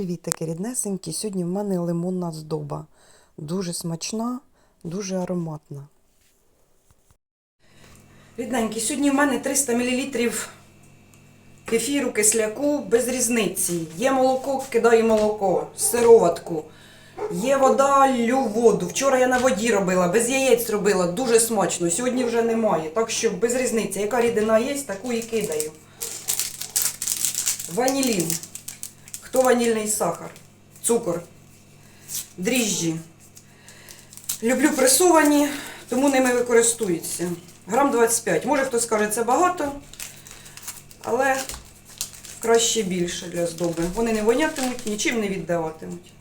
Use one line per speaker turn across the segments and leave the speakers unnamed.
Привітики, ріднесенькі. Сьогодні в мене лимонна здоба. Дуже смачна, дуже ароматна. Рідненькі, сьогодні в мене 300 мл кефіру, кисляку без різниці. Є молоко, кидаю молоко, сироватку. Є вода, лю воду. Вчора я на воді робила, без яєць робила, дуже смачно. Сьогодні вже немає. Так що без різниці. Яка рідина є, таку і кидаю. Ванілін. Хто ванільний сахар? Цукор. Дріжджі. Люблю пресовані, тому ними використовуються. Грам 25. Може хтось скаже, це багато, але краще більше для здоби. Вони не вонятимуть, нічим не віддаватимуть.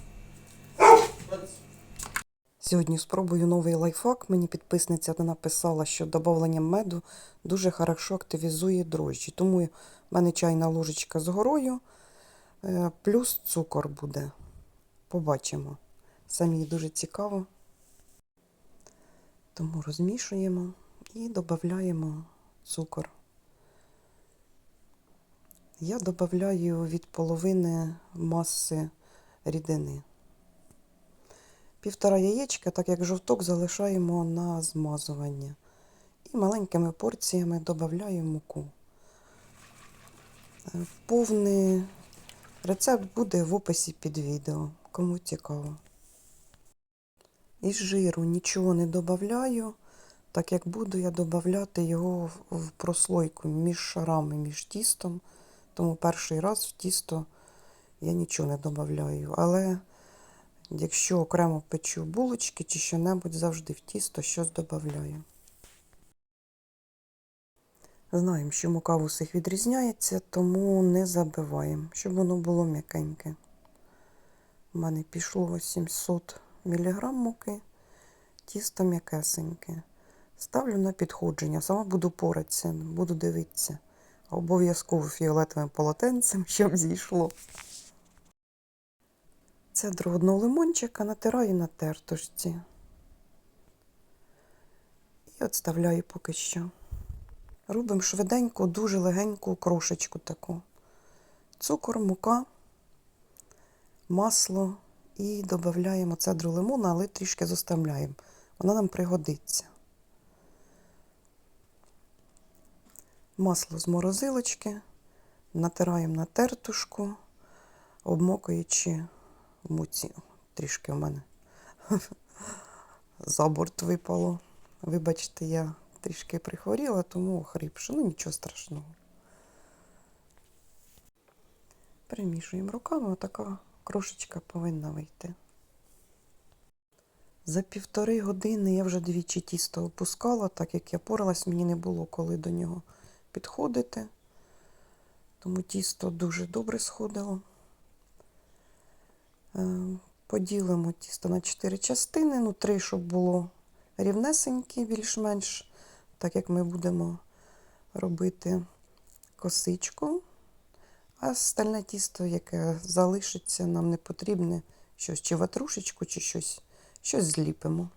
Сьогодні спробую новий лайфхак. Мені підписниця написала, що додавленням меду дуже хорошо активізує дрожжі. Тому в мене чайна ложечка з горою, плюс цукор буде. Побачимо. Самі дуже цікаво. Тому розмішуємо і додаємо цукор. Я додаю від половини маси рідини. Півтора яєчка, так як жовток, залишаємо на змазування. І маленькими порціями додаємо муку. Е, Повний рецепт буде в описі під відео, кому цікаво. Із жиру нічого не додаю, так як буду я додавати його в- прослойку між шарами, між тістом. Тому перший раз в тісто я нічого не додаю. Але якщо окремо печу булочки чи що-небудь, завжди в тісто щось додаю. Знаємо, що мука в усіх відрізняється, тому не забиваємо, щоб воно було м'якеньке. У мене пішло 700 мг муки, тісто м'якесеньке. Ставлю на підходження, сама буду поратися, буду дивитися. Обов'язково фіолетовим полотенцем, щоб зійшло. Цедру одного лимончика натираю на тертушці. І відставляю поки що. Робимо швиденько, дуже легеньку крошечку таку. Цукор, мука, масло і додаємо цедру лимона, але трішки зоставляємо. Вона нам пригодиться. Масло з морозилочки, натираємо на тертушку, обмокуючи в муці. Трішки в мене за борт випало. Вибачте, я трішки прихворіла, тому хрипше. Ну нічого страшного. Перемішуємо руками, отака крошечка повинна вийти. За півтори години я вже двічі тісто опускала, так як я поралась, мені не було коли до нього підходити. Тому тісто дуже добре сходило. Е, Поділимо тісто на 4 частини, ну 3, щоб було рівнесенькі, більш-менш, так як ми будемо робити косичку. А стальне тісто, яке залишиться, нам не потрібне щось, чи ватрушечку, чи щось, щось зліпимо.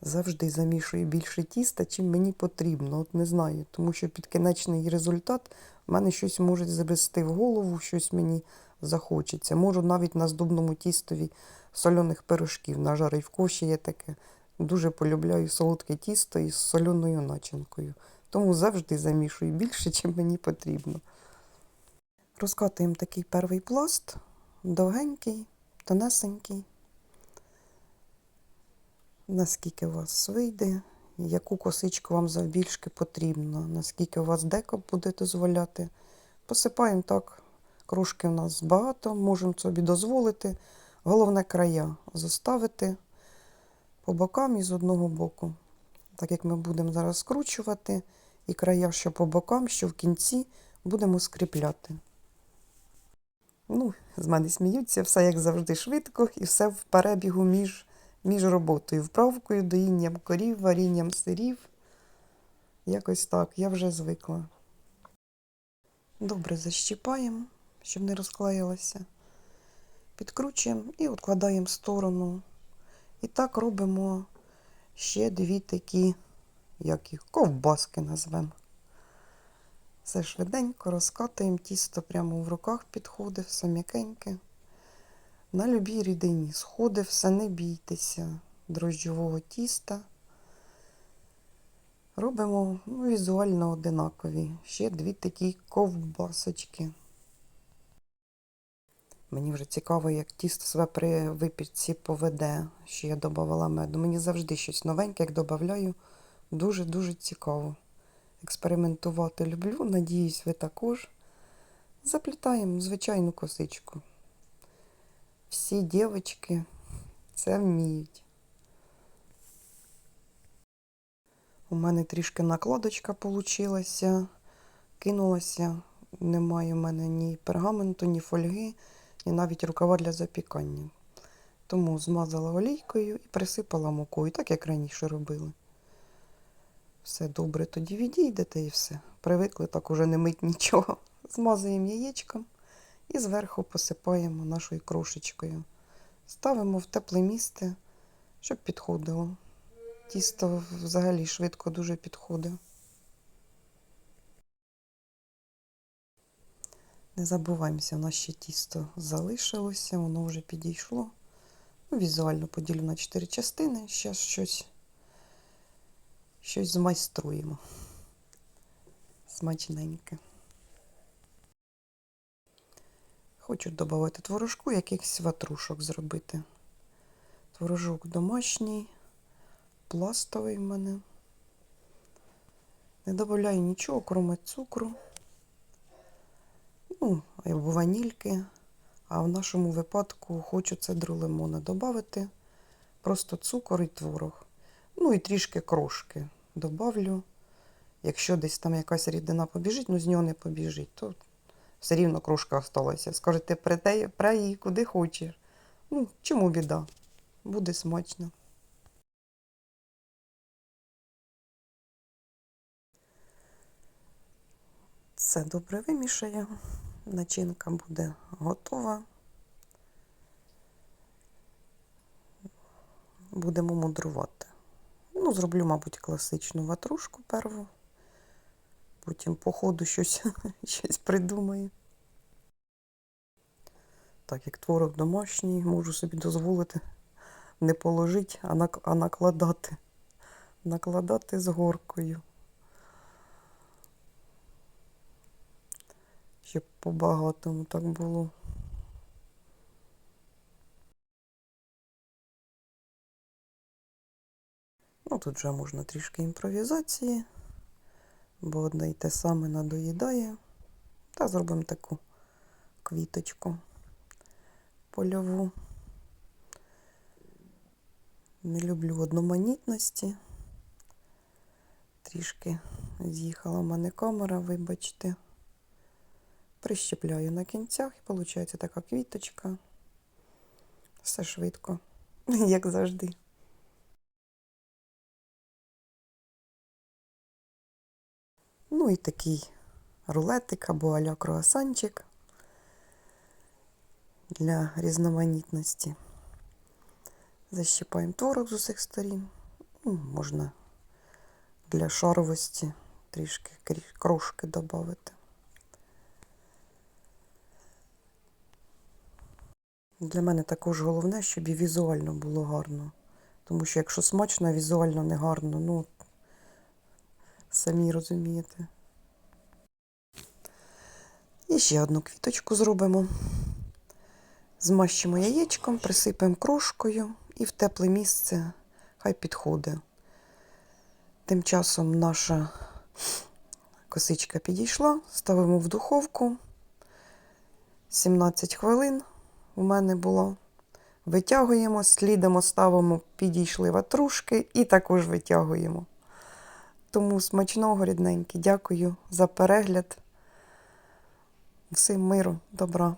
Завжди замішую більше тіста, чим мені потрібно. От не знаю, тому що під кінечний результат в мене щось може забрести в голову, щось мені захочеться. Можу навіть на здобному тістові соляних пирожків нажарити. В коші є таке. Дуже полюбляю солодке тісто із соленою начинкою. Тому завжди замішую більше, чим мені потрібно. Розкатуємо такий перший пласт, довгенький, тонесенький. Наскільки у вас вийде, яку косичку вам завбільшки потрібно, наскільки у вас деко буде дозволяти. Посипаємо так, кружки у нас багато, можемо собі дозволити. Головне края заставити по бокам і з одного боку. Так як ми будемо зараз скручувати, і края, що по бокам, що в кінці, будемо скріпляти. Ну, з мене сміються, все як завжди швидко, і все в перебігу між, між роботою, вправкою, доїнням корів, варінням сирів. Якось так, я вже звикла. Добре защіпаємо, щоб не розклеїлося. Підкручуємо і відкладаємо сторону. І так робимо ще дві такі, як їх, ковбаски назвемо. Все швиденько розкатуємо, тісто прямо в руках підходить, все м'якеньке. На любій рідині сходить, все не бійтеся дрожджового тіста. Робимо ну, візуально одинакові. Ще дві такі ковбасочки. Мені вже цікаво, як тісто себе при випічці поведе, що я додавала меду. Мені завжди щось новеньке, як додаю, дуже-дуже цікаво. Експериментувати люблю, надіюсь, ви також. Заплітаємо звичайну косичку. Всі дівчатки це вміють. У мене трішки накладочка получилася, кинулася. Немає в мене ні пергаменту, ні фольги, ні навіть рукава для запікання. Тому змазала олійкою і присипала мукою, так як раніше робили. Все добре, тоді відійдете і все. Привикли так уже не мить нічого. Змазуємо яєчком і зверху посипаємо нашою крошечкою. Ставимо в тепле місце, щоб підходило. Тісто взагалі швидко дуже підходить. Не забуваємося, у нас ще тісто залишилося, воно вже підійшло. Ну, Візуально поділю на чотири частини. Зараз щось, щось змайструємо. Смачненьке. Хочу додати творожку, якихось ватрушок зробити. Творожок домашній, пластовий в мене. Не додаю нічого, крім цукру. Ну, або ванільки. А в нашому випадку хочу цедру лимона додати. Просто цукор і творог. Ну і трішки крошки добавлю. Якщо десь там якась рідина побіжить, ну з нього не побіжить, то все рівно крошка осталася. Скажете, прей її куди хочеш. Ну, чому біда? Буде смачно. Все добре вимішаю. Начинка буде готова. Будемо мудрувати. Ну, зроблю, мабуть, класичну ватрушку перву. Потім по ходу щось, щось придумаю. Так, як творог домашній, можу собі дозволити не положити, а, накладати. Накладати з горкою. Щоб по-багатому так було. Ну, тут вже можна трішки імпровізації, бо одне й те саме надоїдає. Та зробимо таку квіточку польову. Не люблю одноманітності. Трішки з'їхала в мене камера, вибачте. Прищепляю на кінцях і виходить така квіточка. Все швидко, як завжди. Ну і такий рулетик або аля круасанчик для різноманітності. Защіпаємо творог з усіх сторін. Ну, можна для шаровості трішки крошки додати. Для мене також головне, щоб і візуально було гарно. Тому що якщо смачно, а візуально не гарно, ну самі розумієте. І ще одну квіточку зробимо. Змащимо яєчком, присипемо крошкою і в тепле місце хай підходить. Тим часом наша косичка підійшла, ставимо в духовку. 17 хвилин у мене було. Витягуємо, слідом ставимо, підійшли ватрушки і також витягуємо. Тому смачного, рідненькі, дякую за перегляд. Всім миру, добра.